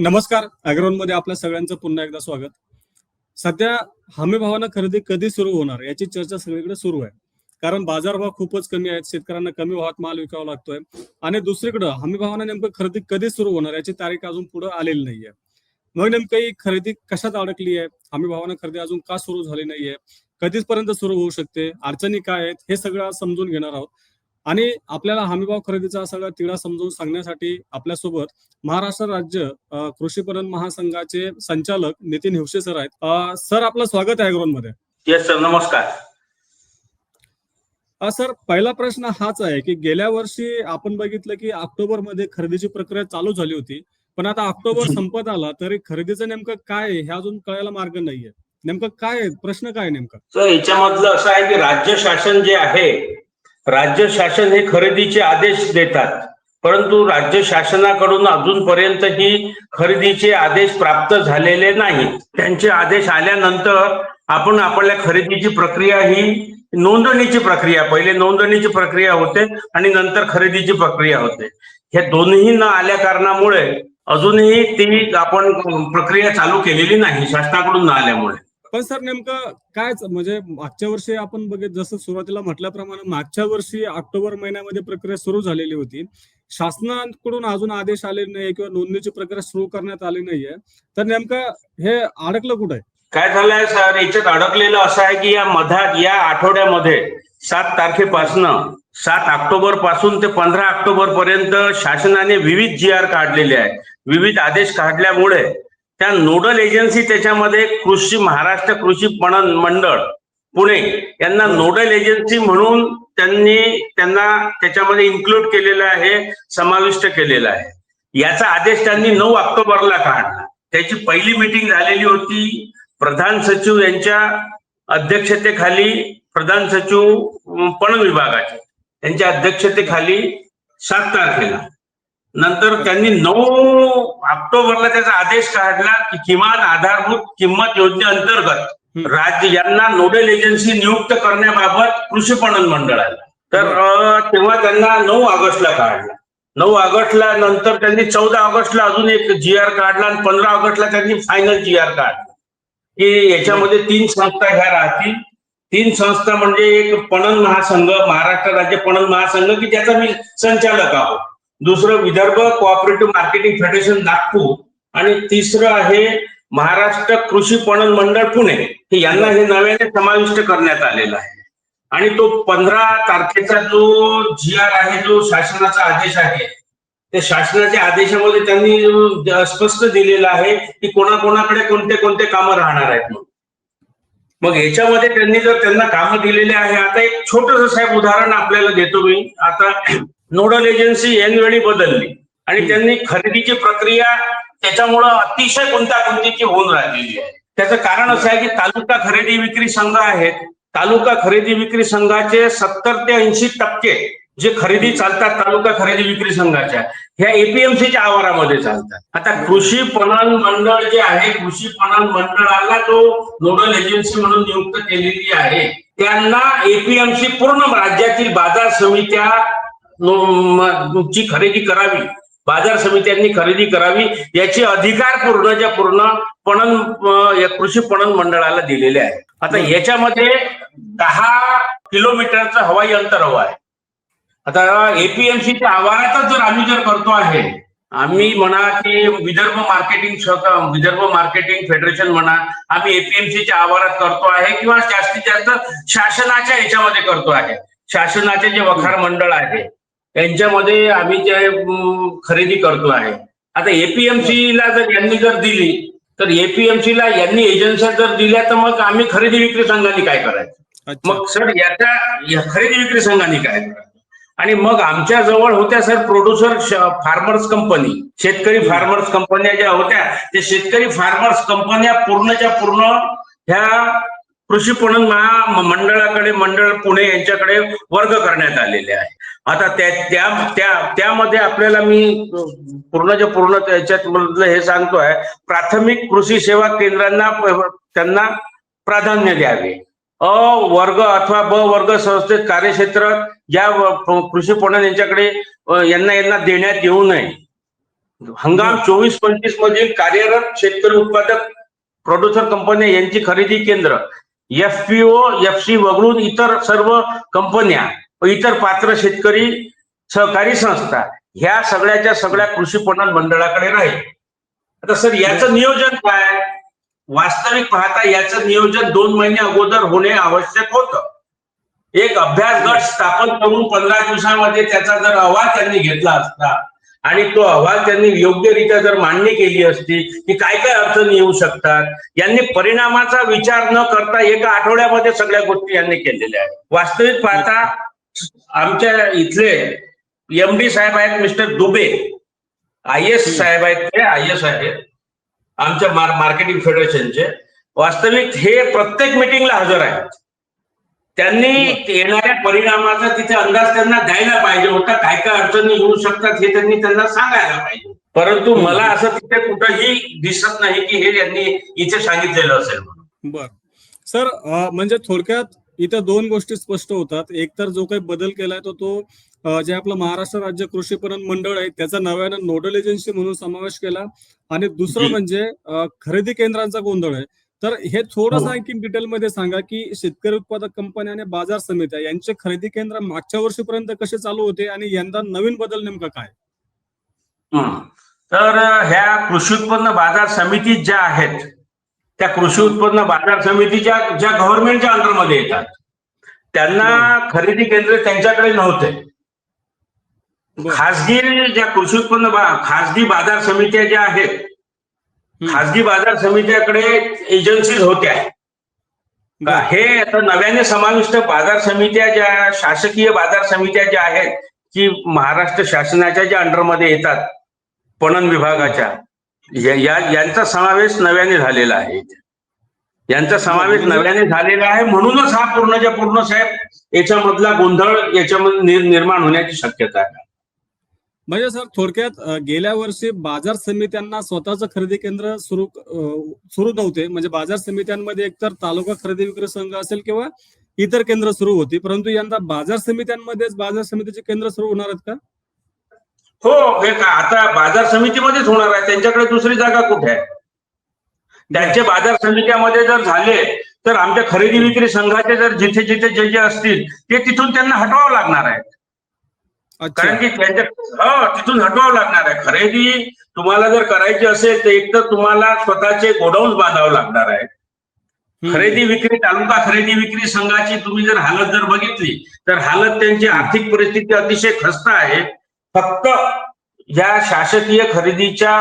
नमस्कार अॅग्रोनमध्ये आपल्या सगळ्यांचं पुन्हा एकदा स्वागत. सध्या हमी भावानं खरेदी कधी सुरू होणार याची चर्चा सगळीकडे सुरू आहे. कारण बाजारभाव खूपच कमी आहेत शेतकऱ्यांना कमी भावात माल विकावा लागतोय. आणि दुसरीकडं हमी भावानं नेमकं खरेदी कधी सुरू होणार याची तारीख अजून पुढे आलेली नाहीये. मग नेमकं ही खरेदी कशात अडकली आहे? हमी भावानं खरेदी अजून का सुरू झाली नाहीये? कधीपर्यंत सुरू होऊ शकते? अडचणी काय आहेत? हे सगळं समजून घेणार आहोत. आणि आपल्याला हमीभाव खरेदीचा सगळा तिढा समजून सांगण्यासाठी आपल्यासोबत महाराष्ट्र राज्य कृषी पणन महासंघाचे संचालक नितीन हिवशे सर आहेत. सर आपलं स्वागत आहे अॅग्रोनमध्ये येस सर नमस्कार सर पहिला प्रश्न हाच आहे की गेल्या वर्षी आपण बघितलं की ऑक्टोबरमध्ये खरेदीची प्रक्रिया चालू झाली होती. पण आता ऑक्टोबर संपत आला तरी खरेदीचं नेमकं काय हे अजून कळायला मार्ग नाहीये. नेमकं काय आहे? प्रश्न काय नेमका? याच्यामधलं असं आहे की राज्य शासन जे आहे राज्य शासन हे खरेदीचे आदेश देतात परंतु राज्य शासनाकडून अजूनपर्यंत ही खरेदीचे आदेश प्राप्त झालेले नाहीत. त्यांचे आदेश आल्यानंतर आपण आपल्या खरेदीची प्रक्रिया ही नोंदणीची प्रक्रिया पहिले नोंदणीची प्रक्रिया होते आणि नंतर खरेदीची प्रक्रिया होते. हे दोन्ही न आल्या कारणामुळे अजूनही ती आपण प्रक्रिया चालू केलेली नाही शासनाकडून न आल्यामुळे. पण सर नेमकं काय म्हणजे मागच्या वर्षी आपण बघित जसं सुरुवातीला म्हटल्याप्रमाणे मागच्या वर्षी ऑक्टोबर महिन्यामध्ये प्रक्रिया सुरू झालेली होती. शासनाकडून अजून आदेश आले नाही किंवा नोंदणीची प्रक्रिया सुरू करण्यात आली नाहीये. तर नेमकं हे अडकलं कुठं? आहे काय झालंय सर? याच्यात अडकलेलं असं आहे की या मधात या आठवड्यामध्ये सात तारखेपासनं सात ऑक्टोबरपासून ते पंधरा ऑक्टोबर पर्यंत शासनाने विविध जी आर काढलेले आहे. विविध आदेश काढल्यामुळे त्या नोडल एजन्सी त्याच्यामध्ये कृषी महाराष्ट्र कृषी पणन मंडळ पुणे यांना नोडल एजन्सी म्हणून त्यांनी त्यांना त्याच्यामध्ये इन्क्लूड केलेलं आहे समाविष्ट केलेलं आहे. याचा आदेश त्यांनी नऊ ऑक्टोबरला काढला. त्याची पहिली मीटिंग झालेली होती प्रधान सचिव यांच्या अध्यक्षतेखाली प्रधान सचिव पण पणन विभागाचे. त्यांच्या अध्यक्षतेखाली सात तारखेला. नंतर त्यांनी नऊ ऑक्टोबरला त्याचा आदेश काढला की किमान आधारभूत किंमत योजनेअंतर्गत राज्य यांना नोडल एजन्सी नियुक्त करण्याबाबत कृषी पणन मंडळाला. तर तेव्हा त्यांना नऊ ऑगस्टला काढला. नऊ ऑगस्टला नंतर त्यांनी चौदा ऑगस्टला अजून एक जी आर काढला आणि पंधरा ऑगस्टला त्यांनी फायनल जी आर काढला. की याच्यामध्ये तीन संस्था ह्या राहतील. तीन संस्था म्हणजे एक पणन महासंघ महाराष्ट्र राज्य पणन महासंघ की ज्याचा मी संचालक आहोत. दुसरं Vidarbha cooperative marketing federation Nagpur आणि तिसरं आहे महाराष्ट्र कृषी पणन मंडळ पुणे. हे यांना हे नव्याने समाविष्ट करण्यात आलेलं आहे. आणि तो पंधरा तारखेचा जो जी आर आहे जो शासनाचा आदेश आहे त्या शासनाच्या आदेशामध्ये त्यांनी स्पष्ट दिलेलं आहे की कोणाकोणाकडे कोणते कोणते कामं राहणार आहेत म्हणून. मग याच्यामध्ये त्यांनी जर त्यांना कामं दिलेले आहे आता एक छोटस साहेब उदाहरण आपल्याला देतो मी. आता नोडल एजन्सी ऐनवेळी बदलली. आणि त्यांनी खरेदीची प्रक्रिया त्याच्यामुळं अतिशय गुंतागुंतीची होऊन राहिलेली आहे. त्याचं कारण असं आहे की तालुका खरेदी विक्री संघ आहेत. तालुका खरेदी विक्री संघाचे सत्तर ते ऐंशी टक्के जे खरेदी चालतात तालुका खरेदी विक्री संघाच्या ह्या एपीएमसीच्या आवारामध्ये चालतात. आता कृषी पणन मंडळ जे आहे कृषी पणन मंडळाला जो नोडल एजन्सी म्हणून नियुक्त केलेली आहे. त्यांना एपीएमसी पूर्ण राज्यातील बाजार समित्या ची खरेदी करावी. बाजार समित्यांनी खरेदी करावी याचे अधिकार पूर्णच्या पूर्ण पणन कृषी पणन मंडळाला दिलेले आहे आता याच्यामध्ये दहा किलोमीटरचं हवाई अंतर हवं आहे. आता एपीएमसीच्या आवारातच जर आम्ही जर करतो आहे आम्ही म्हणा की Vidarbha marketing Vidarbha marketing federation म्हणा आम्ही एपीएमसीच्या आवारात करतो आहे किंवा जास्तीत जास्त शासनाच्या याच्यामध्ये करतो आहे. शासनाचे जे वखार मंडळ आहे त्यांच्यामध्ये आम्ही जे खरेदी करतो आहे. आता एपीएमसी ला जर यांनी जर दिली तर एपीएमसी ला यांनी एजन्स्या जर दिल्या तर मग आम्ही खरेदी विक्री संघाने काय करायचं? मग सर याच्या या खरेदी विक्री संघाने काय करायचं? आणि मग आमच्या जवळ होत्या सर प्रोड्युसर फार्मर्स कंपनी शेतकरी फार्मर्स कंपन्या ज्या होत्या त्या शेतकरी फार्मर्स कंपन्या पूर्णच्या पूर्ण ह्या कृषी पणन महा मंडळाकडे मंडळ पुणे यांच्याकडे वर्ग करण्यात आलेले आहे. आता त्या त्या त्या त्यामध्ये आपल्याला मी पूर्णच्या पूर्ण त्याच्यात मधलं हे सांगतोय प्राथमिक कृषी सेवा केंद्रांना त्यांना प्राधान्य द्यावे. अ वर्ग अथवा ब वर्ग संस्थेत कार्यक्षेत्र व- कृषी पणन यांच्याकडे यांना यांना देण्यात येऊ नये. हंगाम चोवीस पंचवीस मधील कार्यरत शेतकरी उत्पादक प्रोड्युसर कंपन्या यांची खरेदी केंद्र एफपीओ एफसी वगळून इतर सर्व कंपन्या इतर पात्र शेतकरी सहकारी संस्था ह्या सगळ्याच्या सगळ्या कृषी पणन मंडळाकडे राहील. आता सर याचं नियोजन काय? वास्तविक पाहता याचं नियोजन दोन महिने अगोदर होणे आवश्यक होतं. एक अभ्यास गट स्थापन करून पंधरा दिवसामध्ये त्याचा जर अहवाल त्यांनी घेतला असता आणि तो अहवाल त्यांनी योग्यरित्या जर मांडणी केली असती की काय काय अडचणी येऊ शकतात यांनी परिणामाचा विचार न करता एका आठवड्यामध्ये सगळ्या गोष्टी यांनी केलेल्या आहेत. वास्तविक पाहता आमच्या इथले एम डी साहेब आहेत मिस्टर दुबे. आय एस साहेब आहेत ते आय एस आहेत. आमच्या मार मार्केटिंग फेडरेशनचे. वास्तविक हे प्रत्येक मिटिंगला हजर आहेत. त्यांनी येणाऱ्या परिणामाचा तिथे अंदाज त्यांना द्यायला पाहिजे होता. काय काय अडचणी येऊ शकतात हे त्यांनी त्यांना सांगायला पाहिजे. परंतु मला असं तिथे कुठंही दिसत नाही की हे यांनी इथे सांगितलेलं असेल म्हणून. बर. सर म्हणजे थोडक्यात इथं दोन गोष्टी स्पष्ट होतात एक तर जो काही बदल केलाय तो तो जे आपलं महाराष्ट्र राज्य कृषी पणन मंडळ आहे त्याचा नव्यानं नोडल एजन्सी म्हणून समावेश केला आणि दुसरं. म्हणजे खरेदी केंद्रांचा गोंधळ आहे तर हे थोडंसं हो. आणखी डिटेलमध्ये सांगा की शेतकरी उत्पादक कंपन्या आणि बाजार समित्या यांचे खरेदी केंद्र मागच्या वर्षीपर्यंत कसे चालू होते आणि यंदा नवीन बदल नेमका काय. तर ह्या कृषी उत्पन्न बाजार समिती ज्या आहेत त्या कृषी उत्पन्न बाजार समितीच्या ज्या गव्हर्नमेंटच्या अंडरमध्ये येतात त्यांना खरेदी केंद्र त्यांच्याकडे नव्हते. खासगी ज्या कृषी उत्पन्न बा- खासगी बाजार समित्या ज्या आहेत. खासगी बाजार समित्याकडे एजन्सीज होत्या. हे आता नव्याने समाविष्ट बाजार समित्या ज्या शासकीय बाजार समित्या ज्या आहेत की महाराष्ट्र शासनाच्या ज्या अंडरमध्ये येतात पणन विभागाच्या या- यांचा समावेश नव्याने झालेला आहे. यांचा समावेश म्हणजे- नव्याने झालेला आहे म्हणूनच हा पूर्णच्या पूर्ण साहेब याच्यामधला गोंधळ याच्यामध्ये निर- निर्माण होण्याची शक्यता आहे. म्हणजे सर थोडक्यात गेल्या वर्षी बाजार समित्यांना स्वतःचं खरेदी केंद्र सुरू सुरू नव्हते. म्हणजे बाजार समित्यांमध्ये एकतर तालुका खरेदी विक्री संघ असेल किंवा इतर केंद्र सुरू होती. परंतु यंदा बाजार समित्यांमध्येच बाजार समितीचे केंद्र सुरू होणार आहेत का? हो हे का आता बाजार समितीमध्येच होणार आहे. त्यांच्याकडे दुसरी जागा कुठे आहे? त्यांचे बाजार समित्यामध्ये जर झाले तर आमच्या खरेदी विक्री संघाचे जर जिथे जिथे जे जे असतील ते तिथून त्यांना हटवावं लागणार आहे. कारण की त्यांच्या हो तिथून हटवावं लागणार आहे. खरेदी तुम्हाला जर करायची असेल तर एक तर तुम्हाला स्वतःचे गोडाऊन बांधावं लागणार आहे. खरेदी विक्री तालुका खरेदी विक्री संघाची तुम्ही जर हालत जर बघितली तर हालत त्यांची आर्थिक परिस्थिती अतिशय खस्त आहे. फक्त या शासकीय खरेदीच्या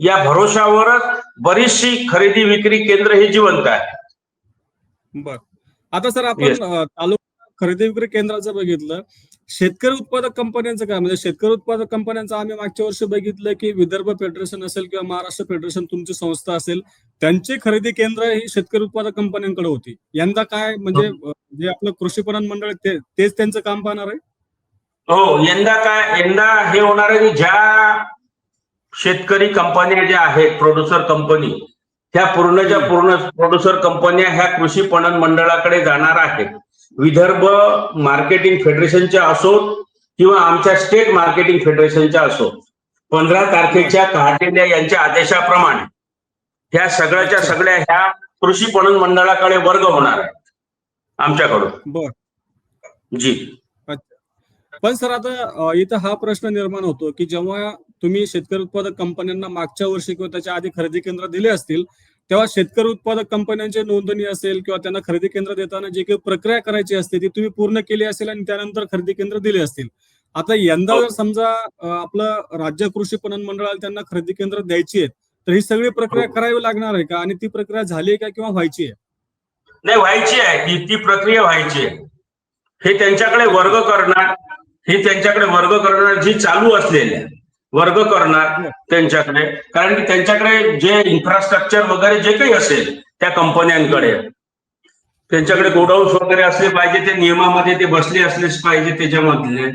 या भरोशावरच बरीचशी खरेदी विक्री केंद्र हे जिवंत आहे. बर. आता सर आपण तालुका खरेदी विक्री केंद्राचं बघितलं. शेतकरी उत्पादक कंपन्यांचं काय? म्हणजे शेतकरी उत्पादक कंपन्यांचं आम्ही मागच्या वर्षी बघितलं की विदर्भ फेडरेशन असेल किंवा महाराष्ट्र फेडरेशन तुमची संस्था असेल त्यांची खरेदी केंद्र ही शेतकरी उत्पादक कंपन्यांकडे होती. यंदा काय म्हणजे अ, जे आपलं कृषी पणन मंडळ तेच त्यांचं काम पाहणार आहे? हो यंदा काय यंदा हे होणार आहे की ज्या शेतकरी कंपन्या ज्या आहेत प्रोड्युसर कंपनी ह्या पूर्णच्या पूर्ण प्रोड्युसर कंपन्या ह्या कृषी पणन मंडळाकडे जाणार आहेत. विदर्भ मार्केटिंग फेडरेशनच्या असोत किंवा आमच्या स्टेट मार्केटिंग फेडरेशनच्या असोत पंधरा तारखेच्या काढलेल्या यांच्या आदेशाप्रमाणे ह्या सगळ्याच्या. सगळ्या ह्या कृषी पणन मंडळाकडे वर्ग होणार आहेत आमच्याकडून. बर. जी. पण सर आता इथं हा प्रश्न निर्माण होतो की जेव्हा तुम्ही शेतकरी उत्पादक कंपन्यांना मागच्या वर्षी किंवा त्याच्या आधी खरेदी केंद्र दिले असतील तेव्हा शेतकरी उत्पादक कंपन्यांची नोंदणी असेल किंवा त्यांना खरेदी केंद्र देताना जे काही प्रक्रिया करायची असते ती तुम्ही पूर्ण केली असेल आणि त्यानंतर खरेदी केंद्र दिले असतील. आता यंदा जर समजा आपलं राज्य कृषी पणन मंडळाला त्यांना खरेदी केंद्र द्यायची आहेत तर ही सगळी प्रक्रिया हो. करावी लागणार आहे का? आणि ती प्रक्रिया झाली आहे का किंवा व्हायची आहे? नाही व्हायची आहे. ती प्रक्रिया व्हायची आहे. हे त्यांच्याकडे वर्ग करणार. हे त्यांच्याकडे वर्ग करणार जी चालू असलेली वर्ग करणार त्यांच्याकडे. कारण की त्यांच्याकडे जे इन्फ्रास्ट्रक्चर वगैरे जे काही असेल त्या कंपन्यांकडे. त्यांच्याकडे गोडाऊन्स वगैरे असले पाहिजे ते नियमामध्ये ते बसले असलेच पाहिजे त्याच्यामधले.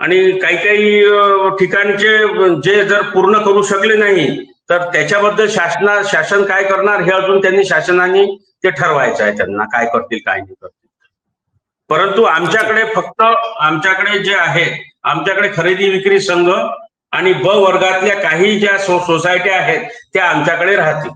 आणि काही काही ठिकाणचे जे जर पूर्ण करू शकले नाही तर त्याच्याबद्दल शासना शासन काय करणार हे अजून त्यांनी शासनाने ते ठरवायचं आहे त्यांना. काय करतील काय नाही करतील. परंतु आमच्याकडे फक्त आमच्याकडे जे आहे आमच्याकडे खरेदी विक्री संघ आणि ब वर्गातल्या काही ज्या सो सोसायट्या आहेत त्या आमच्याकडे राहतील.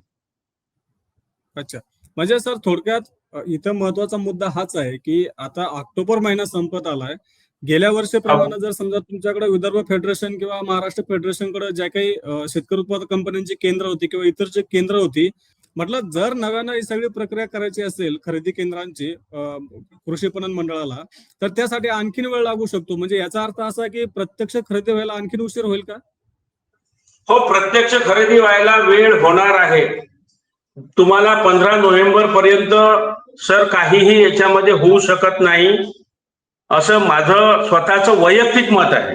अच्छा. म्हणजे सर थोडक्यात इथं महत्त्वाचा मुद्दा हाच आहे की आता ऑक्टोबर महिना संपत आलाय. गेल्या वर्षीप्रमाणे जर समजा तुमच्याकडे विदर्भ फेडरेशन किंवा महाराष्ट्र फेडरेशनकडे ज्या काही शेतकरी उत्पादक कंपन्यांची केंद्र होती किंवा इतर जे केंद्र होती म्हटलं जर नव्यानं ही सगळी प्रक्रिया करायची असेल खरेदी केंद्रांची कृषी पणन मंडळाला तर त्यासाठी आणखीन वेळ लागू शकतो. म्हणजे याचा अर्थ असा की प्रत्यक्ष खरेदी व्हायला आणखीन उशीर होईल का? हो प्रत्यक्ष खरेदी व्हायला वेळ होणार आहे. तुम्हाला पंधरा नोव्हेंबर पर्यंत सर काहीही याच्यामध्ये होऊ शकत नाही. असं माझं स्वतःचं वैयक्तिक मत आहे.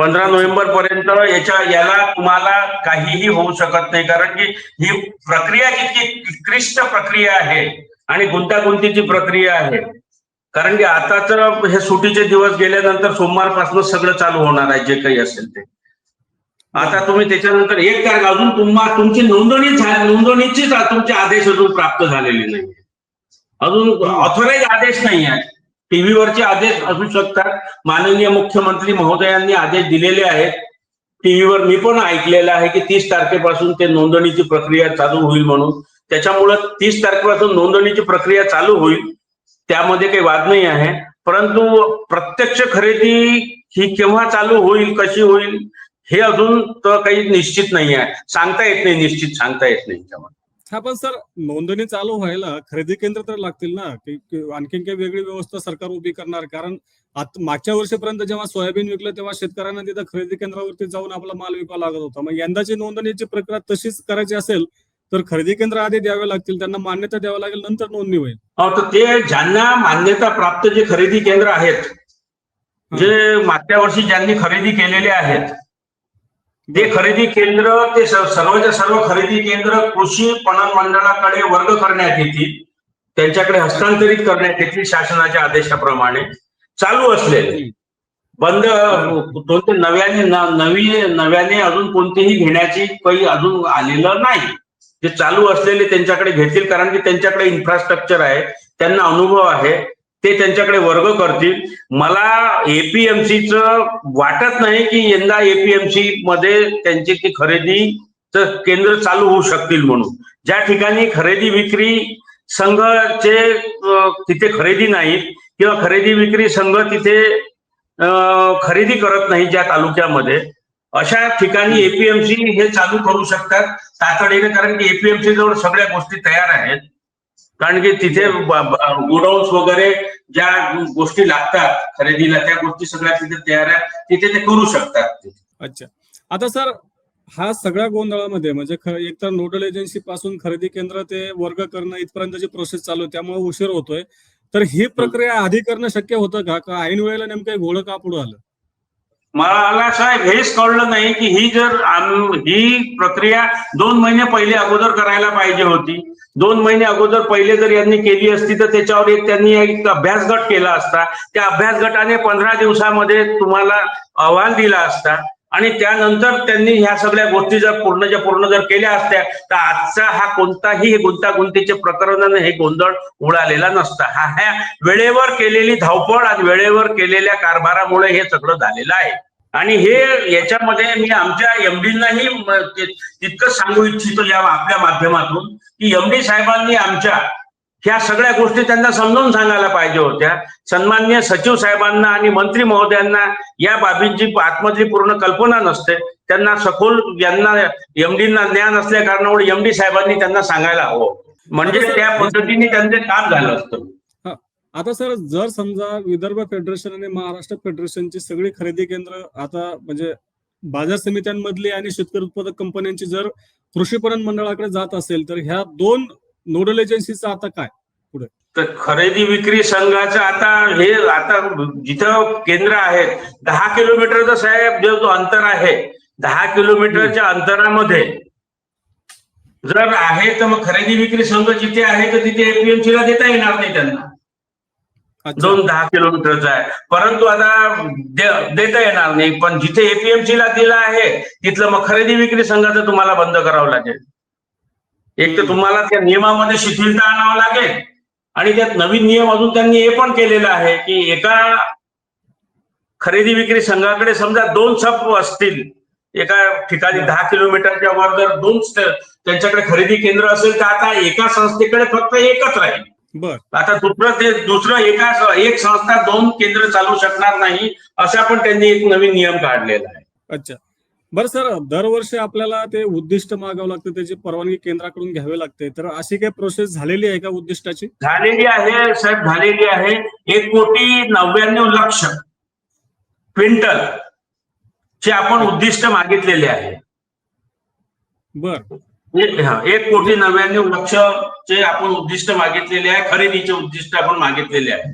पंधरा नोव्हेंबर पर्यंत याच्या याला तुम्हाला काहीही होऊ शकत नाही. कारण की ही प्रक्रिया किती क्लिष्ट प्रक्रिया आहे आणि गुंतागुंतीची प्रक्रिया आहे. कारण की आता तर हे सुटीचे दिवस गेल्यानंतर सोमवारपासून सगळं चालू होणार आहे जे काही असेल ते. आता तुम्ही त्याच्यानंतर एक तारीख अजून तुम्हा तुमची नोंदणी नोंदणीचीच तुमचे आदेश अजून प्राप्त झालेले नाही अजून ऑथोराईज आदेश नाही आहे टीव्हीवरचे आदेश असू शकतात. माननीय मुख्यमंत्री महोदयांनी आदेश दिलेले आहेत. टीव्हीवर मी पण ऐकलेलं आहे की तीस तारखेपासून ते नोंदणीची प्रक्रिया चालू होईल म्हणून. त्याच्यामुळं तीस तारखेपासून नोंदणीची प्रक्रिया चालू होईल त्यामध्ये काही वाद नाही आहे. परंतु प्रत्यक्ष खरेदी ही केव्हा चालू होईल कशी होईल हे अजून तर काही निश्चित नाही आहे. सांगता येत नाही निश्चित सांगता येत नाही त्यामध्ये हा पण सर नोंदणी चालू व्हायला खरेदी केंद्र तर लागतील ना? आणखीन काही वेगळी व्यवस्था सरकार उभी करणार? कारण आता मागच्या वर्षीपर्यंत जेव्हा सोयाबीन विकलं तेव्हा शेतकऱ्यांना तिथं खरेदी केंद्रावरती जाऊन आपला माल विकावा लागत होता. मग यंदाची नोंदणीची प्रक्रिया तशीच करायची असेल तर खरेदी केंद्र आधी द्यावे लागतील. त्यांना मान्यता द्यावी लागेल नंतर नोंदणी होईल. हो तर ते ज्यांना मान्यता प्राप्त जे खरेदी केंद्र आहेत जे मागच्या वर्षी ज्यांनी खरेदी केलेले आहेत जे खरेदी केंद्र ते सर्वच्या सर्व खरेदी केंद्र कृषी पणन मंडळाकडे वर्ग करण्यात येतील त्यांच्याकडे हस्तांतरित करण्यात येतील शासनाच्या आदेशाप्रमाणे. चालू असलेले. बंद कोणते नव्याने नवी नव्याने अजून कोणतीही घेण्याची काही अजून आलेलं नाही. जे चालू असलेले त्यांच्याकडे घेतील कारण की त्यांच्याकडे इन्फ्रास्ट्रक्चर आहे त्यांना अनुभव आहे. ते त्यांच्याकडे वर्ग करतील. मला एपीएमसीच वाटत नाही की यंदा एपीएमसी मध्ये त्यांची ती खरेदी केंद्र चालू होऊ शकतील म्हणून. ज्या ठिकाणी खरेदी विक्री संघचे तिथे खरेदी नाहीत किंवा खरेदी विक्री संघ तिथे खरेदी करत नाही ज्या तालुक्यामध्ये अशा ठिकाणी एपीएमसी हे चालू करू शकतात तातडीने कारण की एपीएमसी जवळ सगळ्या गोष्टी तयार आहेत. कारण की तिथे गोडाऊन्स वगैरे ज्या गोष्टी लागतात खरेदीला त्या गोष्टी सगळ्या तिथे तयार आहेत. तिथे ते करू शकतात अच्छा. आता सर हा सगळ्या गोंधळामध्ये म्हणजे ख- एकतर नोडल एजन्सी पासून खरेदी केंद्र ते वर्ग करणं इथपर्यंतची प्रोसेस चालू आहे त्यामुळे उशीर होतोय. तर ही प्रक्रिया आधी करणं शक्य होतं का? ऐन वेळेला नेमकं हे घोडं का पुढं आलं? मला साहेब हेच कळलं नाही की ही जर ही प्रक्रिया दोन महिने पहिले अगोदर करायला पाहिजे होती. दोन महिने अगोदर पहिले जर यांनी केली असती तर त्याच्यावर एक त्यांनी एक अभ्यास गट केला असता. त्या अभ्यास गटाने पंधरा दिवसामध्ये तुम्हाला अहवाल दिला असता. आणि त्यानंतर त्यांनी ह्या सगळ्या गोष्टी जर पूर्णच्या पूर्ण जर केल्या असत्या तर आजचा हा कोणताही गुंतागुंतीचे प्रकरणाने हे गोंधळ उडालेला नसता. हा ह्या वेळेवर केलेली धावपळ आणि वेळेवर केलेल्या कारभारामुळे हे सगळं झालेलं आहे. आणि हे याच्यामध्ये मी आमच्या एमडींनाही तितकंच सांगू इच्छितो या आपल्या माध्यमातून की एमडी साहेबांनी आमच्या ह्या सगळ्या गोष्टी त्यांना समजावून सांगायला पाहिजे होत्या. सन्मान्य सचिव साहेबांना आणि मंत्री महोदयांना या बाबींची आतमधली पूर्ण कल्पना नसते. त्यांना सखोल यांना एमडींना ज्ञान असल्या कारणामुळे एमडी साहेबांनी त्यांना सांगायला हवं. म्हणजे त्या पद्धतीने त्यांचे काम झालं असतं. आता सर जर समजा विदर्भ फेडरेशन आणि महाराष्ट्र फेडरेशनची सगळी खरेदी केंद्र आता म्हणजे बाजार समित्यांमधली आणि शेतकरी उत्पादक कंपन्यांची जर कृषी पणन मंडळाकडे जात असेल तर ह्या दोन नोडल एजन्सीचं आता काय? तर खरेदी विक्री संघाचं आता हे आता जिथं केंद्र आहेत दहा किलोमीटरचं साहेब जो जो अंतर आहे दहा किलोमीटरच्या अंतरामध्ये जर आहे तर मग खरेदी विक्री संघ जिथे आहे तर तिथे एपीएमसी ला देता येणार नाही त्यांना. दोन दहा किलोमीटरचा आहे. परंतु आता देता येणार नाही पण जिथे एपीएमसी ला दिलं आहे तिथलं मग खरेदी विक्री संघाचं तुम्हाला बंद करावं लागेल. एक तर तुम्हाला त्या नियमामध्ये शिथिलता आणावं लागेल. आणि त्यात नवीन नियम अजून त्यांनी हे पण केलेलं आहे की एका खरेदी विक्री संघाकडे समजा दोन सब असतील एका ठिकाणी दहा किलोमीटरच्या वर जर दोन त्यांच्याकडे खरेदी केंद्र असेल तर आता एका संस्थेकडे फक्त एकच राहील. बर. आता दुसरं ते दुसरं एका एक संस्था दोन केंद्र चालू शकणार नाही असा पण त्यांनी एक नवीन नियम काढलेला आहे. अच्छा. बरं सर दरवर्षी आपल्याला ते उद्दिष्ट मागावं लागतं त्याची परवानगी केंद्राकडून घ्यावी लागते. तर अशी काही प्रोसेस झालेली आहे का उद्दिष्टाची? झालेली आहे साहेब झालेली आहे. एक कोटी नव्याण्णव लक्ष क्विंटल चे आपण उद्दिष्ट मागितलेले आहे. बर. एक हा, एक कोटी नव्याण्णव लक्ष चे आपण उद्दिष्ट मागितलेले आहे खरेदीचे उद्दिष्ट आपण मागितलेले आहे.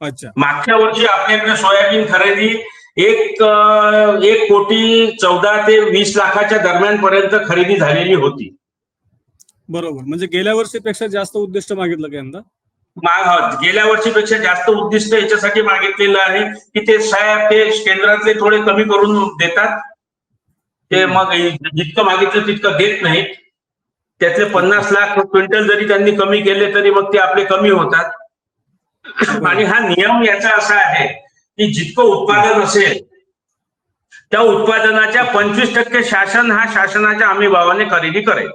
अच्छा. मागच्या वर्षी आपल्याकडे सोयाबीन खरेदी एक एक कोटी चौदा ते वीस लाखाच्या दरम्यान पर्यंत खरेदी झालेली होती. बरोबर. म्हणजे गेल्या वर्षीपेक्षा जास्त उद्दिष्ट मागितलं का यंदा? माग गेल्या वर्षीपेक्षा जास्त उद्दिष्ट याच्यासाठी मागितलेलं आहे की ते साहेब ते केंद्रातले थोडे कमी करून देतात. ते मग जितकं मागितलं तितकं देत नाहीत. त्यातले पन्नास लाख क्विंटल जरी त्यांनी कमी केले तरी मग ते आपले कमी होतात. आणि हा नियम याचा असा आहे की जितकं उत्पादन असेल त्या उत्पादनाच्या पंचवीस टक्के शासन हा शासनाच्या हमी भावाने खरेदी करेल.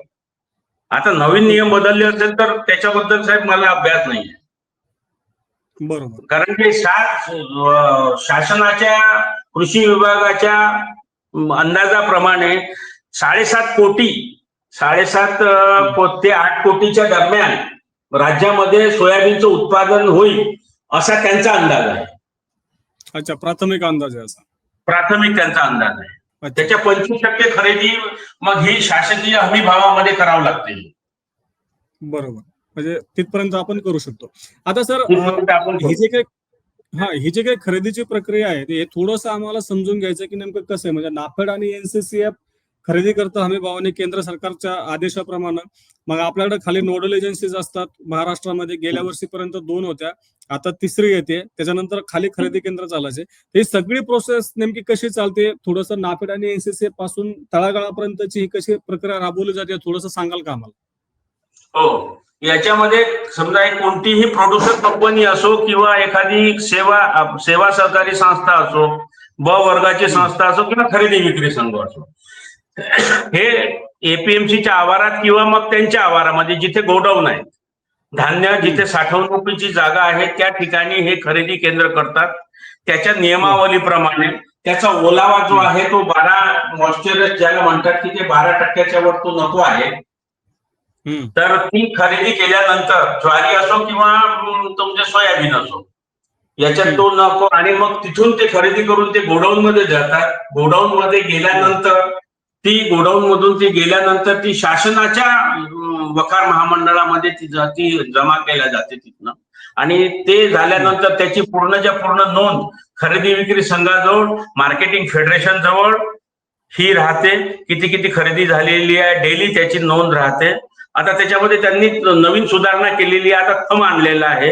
आता नवीन नियम बदलले असेल तर त्याच्याबद्दल साहेब मला अभ्यास नाही बरोबर. कारण की शासनाच्या कृषी विभागाच्या अंदाजाप्रमाणे साडेसात कोटी साडेसात ते आठ कोटीच्या दरम्यान राज्यामध्ये सोयाबीनचं उत्पादन होईल असा त्यांचा अंदाज आहे. अच्छा प्राथमिक अंदाज आहे असा. प्राथमिक त्यांचा अंदाज आहे. त्याच्या पंचवीस टक्के खरेदी मग ही शासकीय हमी भावामध्ये करावं लागते. बरोबर. म्हणजे तिथपर्यंत आपण करू शकतो. आता सर ही जे काही हा ही जी काही खरेदीची प्रक्रिया आहे ते थोडंसं आम्हाला समजून घ्यायचं की नेमकं कसं आहे. म्हणजे नाफेड आणि एनसीसीएफ खरेदी करतं हमी भावाने केंद्र सरकारच्या आदेशाप्रमाणे. मग आपल्याकडे खाली नोडल एजन्सीज असतात. महाराष्ट्रामध्ये गेल्या वर्षीपर्यंत दोन होत्या. आता तिसरी येते. त्याच्यानंतर खाली खरेदी केंद्र चालायचे. ही सगळी प्रोसेस नेमकी कशी चालते? थोडंसं नाफेड आणि एनसीसी पासून तळागाळापर्यंतची ही कशी प्रक्रिया राबवली जाते थोडस सांगाल का आम्हाला? हो. याच्यामध्ये समजा एक कोणतीही प्रोड्युसर कंपनी असो किंवा एखादी सेवा सेवा सहकारी संस्था असो ब वर्गाची संस्था असो किंवा खरेदी विक्री संघ असो. हे एपीएमसीच्या आवारात किंवा मग त्यांच्या आवारामध्ये जिथे गोडाऊन आहे. धान्य जिथे साठवणुकीची जागा आहे त्या ठिकाणी हे खरेदी केंद्र करतात. त्याच्या नियमावलीप्रमाणे त्याचा ओलावा जो आहे तो बारा मॉइश्चर ज्याला म्हणतात की ते बारा टक्क्याच्या वर तो नको आहे. तर ती खरेदी केल्यानंतर ज्वारी असो किंवा तुमचे सोयाबीन असो याच्यात तो नको. आणि मग तिथून ते खरेदी करून ते गोडाऊन मध्ये जातात. गोडाऊन मध्ये गेल्यानंतर ती गोडाऊन मधून ती गेल्यानंतर ती शासनाच्या अं, वकार महामंडळामध्ये ती ती जमा केल्या जाते तिथनं. आणि ते झाल्यानंतर त्याची पूर्णच्या पूर्ण नोंद खरेदी विक्री संघाजवळ मार्केटिंग फेडरेशन जवळ ही राहते. किती किती खरेदी झालेली आहे डेली त्याची नोंद राहते. आता त्याच्यामध्ये त्यांनी नवीन सुधारणा केलेली आहे आता थम आणलेला आहे.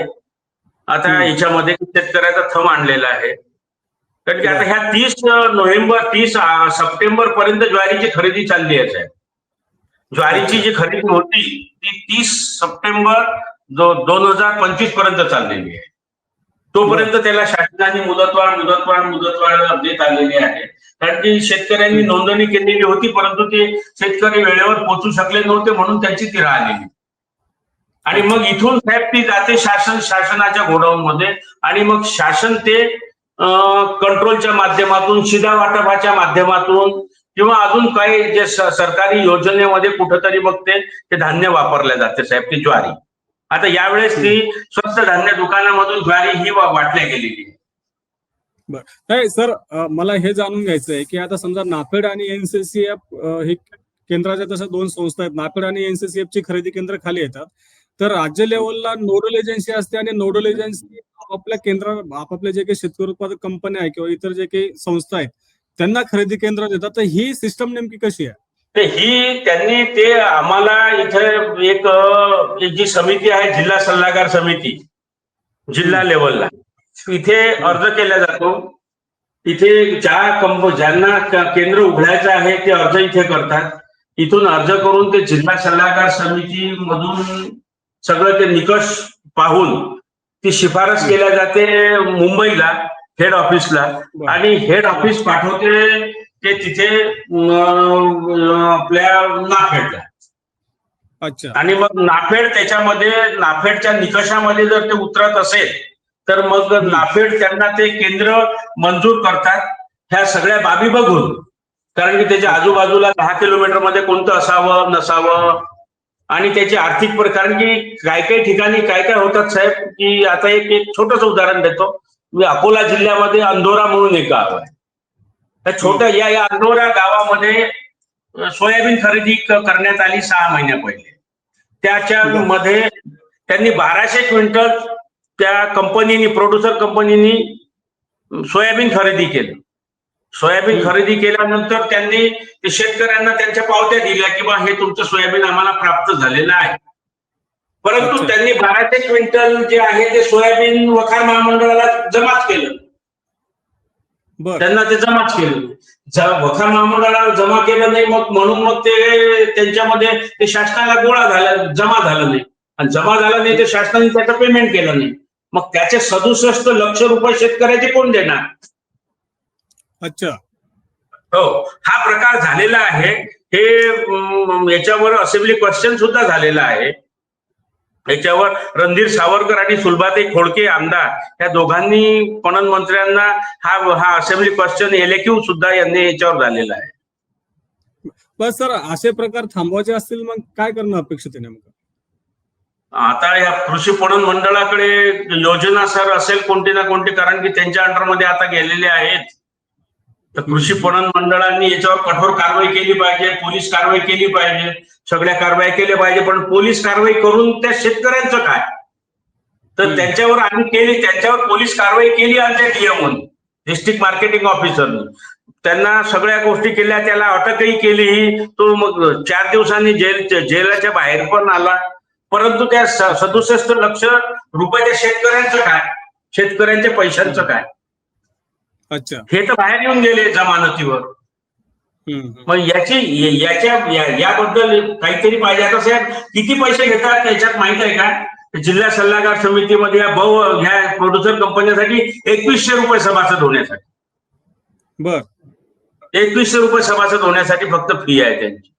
आता. याच्यामध्ये शेतकऱ्याचा थम आणलेला आहे. कारण की आता ह्या तीस नोव्हेंबर तीस सप्टेंबर पर्यंत ज्वारीची खरेदी चालली आहे साहेब. ज्वारीची जी खरेदी होती ती तीस सप्टेंबर जो दोन हजार पंचवीसपर्यंत चाललेली आहे. तोपर्यंत त्याला शासनाने मुदतवाढ मुदतवाढ मुदतवाढ देत आलेली आहे. कारण की शेतकऱ्यांनी नोंदणी केलेली होती परंतु ते शेतकरी वेळेवर पोहोचू शकले नव्हते म्हणून त्यांची ती राहिलेली. आणि मग इथून साहेब ती जाते शासन शासनाच्या गोडाऊन मध्ये आणि मग शासन ते कंट्रोलच्या माध्यमातून शिधा वाटपाच्या माध्यमातून किंवा अजून काही जे सरकारी योजनेमध्ये कुठंतरी मग ते धान्य वापरले जाते साहेब ती ज्वारी. आता यावेळेस ती स्वस्त धान्य दुकानामधून ज्वारी ही वाटल्या गेलेली नाही सर मला हे जाणून घ्यायचं आहे की आता समजा नाफेड आणि एनसीसीएफ हे केंद्राच्या तशा दोन संस्था आहेत. नाफेड आणि एनसीसीएफ ची खरेदी केंद्र खाली येतात. तर राज्य लेवलला नोडल एजन्सी असते आणि नोडल एजन्सी आपापल्या केंद्र आपापल्या जे काही शेतकरी उत्पादक कंपन्या आहे किंवा इतर जे काही संस्था आहेत त्यांना खरेदी केंद्र देतात. तर ही सिस्टम नेमकी कशी आहे? ते ही त्यांनी ते आम्हाला इथे एक जी समिती आहे जिल्हा सल्लागार समिती जिल्हा लेवलला. इथे अर्ज केला जातो. इथे ज्या कंप ज्यांना केंद्र उघडायचं आहे ते अर्ज इथे करतात. इथून अर्ज करून ते जिल्हा सल्लागार समिती मधून सगळं ते निकष पाहून ती शिफारस केल्या जाते मुंबईला हेड ऑफिसला. आणि हेड ऑफिस पाठवते ते तिथे आपल्या नाफेडला. अच्छा. आणि मग नाफेड त्याच्यामध्ये नाफेडच्या निकषामध्ये जर ते उतरत असेल तर मग नाफेड त्यांना ते केंद्र मंजूर करतात. ह्या सगळ्या बाबी बघून. कारण की त्याच्या आजूबाजूला दहा किलोमीटरमध्ये कोणतं असावं नसावं आणि त्याची आर्थिक पर कारण की काय काही ठिकाणी काय काय होतात साहेब की आता एक एक छोटंसं उदाहरण देतो. मी अकोला जिल्ह्यामध्ये अंधोरा म्हणून एक गाव आहे. त्या छोट्या या या अंधोरा गावामध्ये सोयाबीन खरेदी करण्यात आली सहा महिन्या पहिले. त्याच्या मध्ये त्यांनी बाराशे क्विंटल त्या कंपनीनी प्रोड्युसर कंपनीनी सोयाबीन खरेदी केलं. सोयाबीन. खरेदी केल्यानंतर त्यांनी ते शेतकऱ्यांना त्यांच्या पावत्या दिल्या की बा हे तुमचं सोयाबीन आम्हाला प्राप्त झालेलं आहे. परंतु. त्यांनी बाराशे क्विंटल जे आहे ते सोयाबीन वखार महामंडळाला जमाच केलं. बर. त्यांना ते जमाच केलं. वखार महामंडळाला जमा केलं नाही मग म्हणून मग ते त्यांच्यामध्ये ते शासनाला गोळा झाला जमा झालं नाही. आणि जमा झालं नाही तर शासनाने त्याचं पेमेंट केलं नाही. मग त्याचे सदुसष्ट लक्ष रुपये शेतकऱ्याचे कोण देणार? अच्छा. हो हा प्रकार झालेला आहे. हे याच्यावर असेंब्ली क्वेश्चन सुद्धा झालेला आहे. याच्यावर रणधीर सावरकर आणि सुलभाताई खोडके आमदार या दोघांनी पणन मंत्र्यांना हा हा असेंब्ली क्वेश्चन एलेक्यू सुद्धा यांनी याच्यावर झालेला आहे. बस सर असे प्रकार थांबवायचे असतील मग काय करणं अपेक्षित आहे नेमकं? आता या कृषी पणन मंडळाकडे योजना सर असेल कोणती ना कोणती कारण की त्यांच्या अंडरमध्ये आता गेलेले आहेत. तर कृषी पणन मंडळांनी याच्यावर कठोर कारवाई केली पाहिजे पोलीस कारवाई केली पाहिजे सगळ्या कारवाई केल्या पाहिजे पण पोलीस कारवाई करून त्या शेतकऱ्यांचं काय? तर. त्यांच्यावर आम्ही केली त्यांच्यावर पोलीस कारवाई केली आमच्या डीएमओनी डिस्ट्रिक्ट मार्केटिंग ऑफिसरनी त्यांना सगळ्या गोष्टी केल्या त्याला अटकही केली तो मग चार दिवसांनी जेल जेलाच्या बाहेर पण आला. परंतु त्या सदुसष्ट लक्ष रुपयाच्या शेतकऱ्यांचं काय? शेतकऱ्यांच्या पैशांचं काय? अच्छा. हे तर बाहेर येऊन गेले जमानतीवर. मग याची याच्या याबद्दल काहीतरी पाहिजे आता साहेब किती पैसे घेतात त्याच्यात माहीत आहे का? जिल्हा सल्लागार समितीमध्ये या बहु ह्या प्रोड्युसर कंपन्यांसाठी एकवीसशे रुपये सभासद होण्यासाठी. बर. एकवीसशे रुपये सभासद होण्यासाठी फक्त फी आहे त्यांची.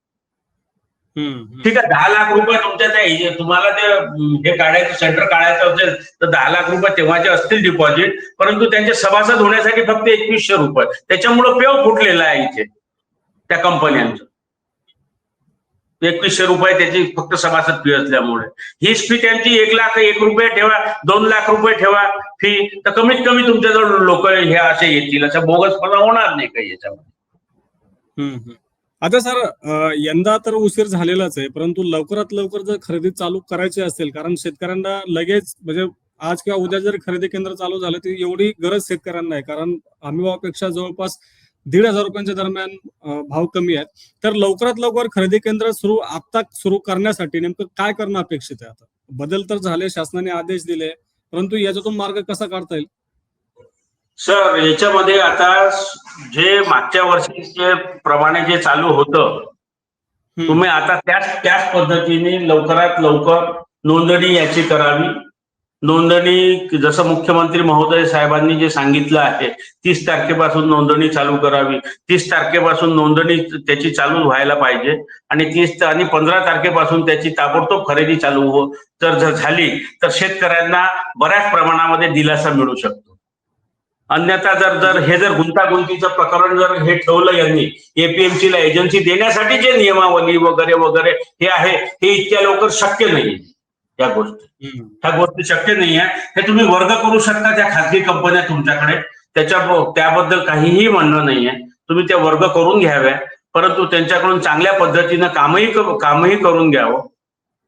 ठीक आहे दहा लाख रुपये तुमच्या त्या तुम्हाला ते हे काढायचं सेंटर काढायचं असेल तर दहा लाख रुपये तेव्हाचे असतील डिपॉझिट परंतु त्यांचे सभासद होण्यासाठी फक्त एकवीसशे रुपये. त्याच्यामुळं पेव फुटलेला आहे इथे त्या कंपन्यांचं एकवीसशे रुपये त्याची फक्त सभासद फी असल्यामुळे. हीच फी त्यांची एक लाख एक रुपये ठेवा दोन लाख रुपये ठेवा फी तर कमीत कमी तुमच्याजवळ लोक हे असे येतील असं बोगसपणा होणार नाही काही याच्यामध्ये. आता सर यंदा तर उशीर झालेलाच आहे परंतु लवकरात लवकर जर खरेदी चालू करायची असेल कारण शेतकऱ्यांना लगेच म्हणजे आज किंवा उद्या जर खरेदी केंद्र चालू झालं तर एवढी गरज शेतकऱ्यांना आहे. कारण हमी भावापेक्षा जवळपास दीड हजार रुपयांच्या दरम्यान भाव कमी आहेत. तर लवकरात लवकर खरेदी केंद्र सुरू आता सुरू करण्यासाठी नेमकं काय करणं अपेक्षित आहे आता? बदल तर झाले शासनाने आदेश दिले परंतु याच्यातून मार्ग कसा काढता येईल? सर याच्यामध्ये आता जे मागच्या वर्षीचे प्रमाणे जे चालू होतं. तुम्ही आता त्याच त्याच पद्धतीने लवकरात लवकर नोंदणी याची करावी. नोंदणी जसं मुख्यमंत्री महोदय साहेबांनी जे सांगितलं आहे तीस तारखेपासून नोंदणी चालू करावी. तीस तारखेपासून नोंदणी त्याची चालू व्हायला पाहिजे आणि तीस आणि पंधरा तारखेपासून त्याची ताबडतोब खरेदी चालू हो जर झाली तर शेतकऱ्यांना बऱ्याच प्रमाणामध्ये दिलासा मिळू शकतो. अन्यथा जर जर हे जर गुंतागुंतीचं प्रकरण जर हे ठेवलं यांनी एपीएमसी ला एजन्सी देण्यासाठी जे नियमावली वगैरे वगैरे हे आहे हे इतक्या लवकर शक्य नाही या गोष्टी. ह्या गोष्टी शक्य नाही आहे हे तुम्ही वर्ग करू शकता त्या खाजगी कंपन्या तुमच्याकडे. त्याच्या त्याबद्दल काहीही म्हणणं नाहीये. तुम्ही त्या वर्ग करून घ्याव्या. परंतु त्यांच्याकडून चांगल्या पद्धतीनं कामही कामही करून घ्यावं.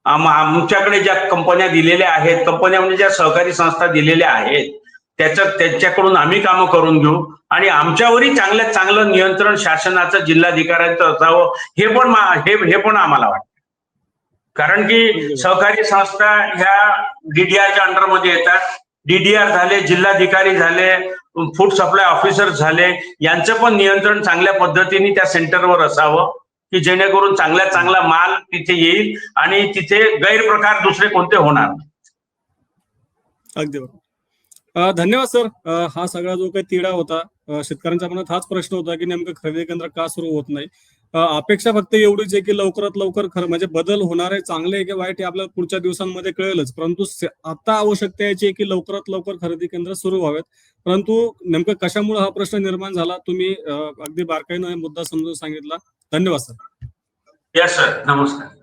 आम- आमच्याकडे ज्या कंपन्या दिलेल्या आहेत कंपन्या म्हणजे ज्या सहकारी संस्था दिलेल्या आहेत त्याच्या त्यांच्याकडून आम्ही कामं करून घेऊ. आणि आमच्यावरही चांगल्यात चांगलं नियंत्रण शासनाचं जिल्हाधिकाऱ्यांचं असावं हे पण हे हे पण आम्हाला वाटतं. कारण की सहकारी संस्था ह्या डीडीआरच्या अंडरमध्ये येतात. डीडीआर झाले जिल्हाधिकारी झाले फूड सप्लाय ऑफिसर झाले यांचं पण नियंत्रण चांगल्या पद्धतीने त्या सेंटरवर असावं की जेणेकरून चांगला चांगला माल तिथे येईल आणि तिथे गैरप्रकार दुसरे कोणते होणार अगदी बरोबर. धन्यवाद सर. हा सगळा जो काही तिढा होता शेतकऱ्यांच्या मनात हाच प्रश्न होता की नेमकं खरेदी केंद्र का सुरू होत नाही? अपेक्षा फक्त एवढीच आहे की लवकरात लवकर खरं म्हणजे बदल होणार आहे चांगले आहे की वाईट हे आपल्याला पुढच्या दिवसांमध्ये कळेलच. परंतु आता आवश्यकता याची आहे की लवकरात लवकर खरेदी केंद्र सुरू व्हावेत. परंतु नेमकं कशामुळे हा प्रश्न निर्माण झाला तुम्ही अगदी बारकाईनं मुद्दा समजून सांगितला. धन्यवाद सर. यस सर नमस्कार.